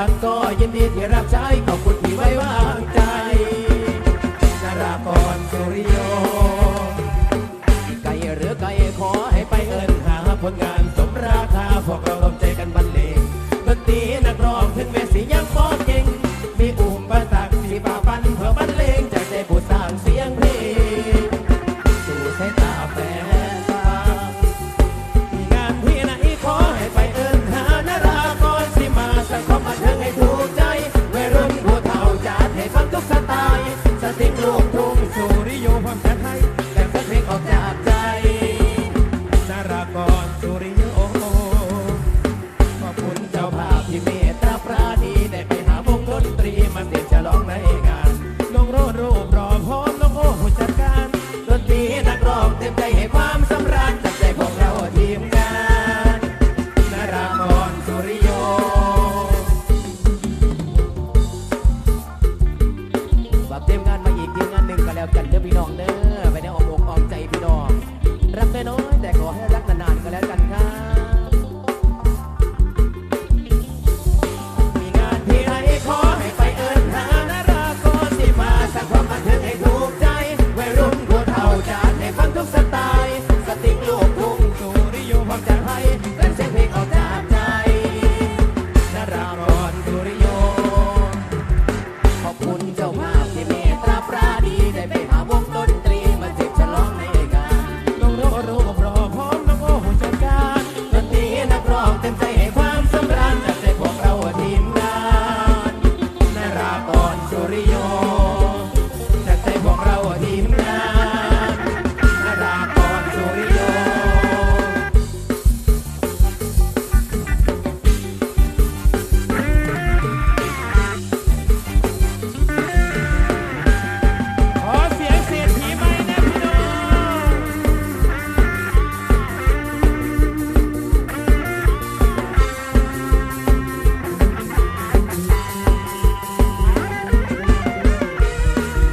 ฉันก็ยินดีที่รับใช้ขอบคุณ ดนตรีนักรองเต็มใจให้ความสำรับใจพวกเราทีมงานนารามอสุริโย ฝากทีมงาน ฝนเจ้ามา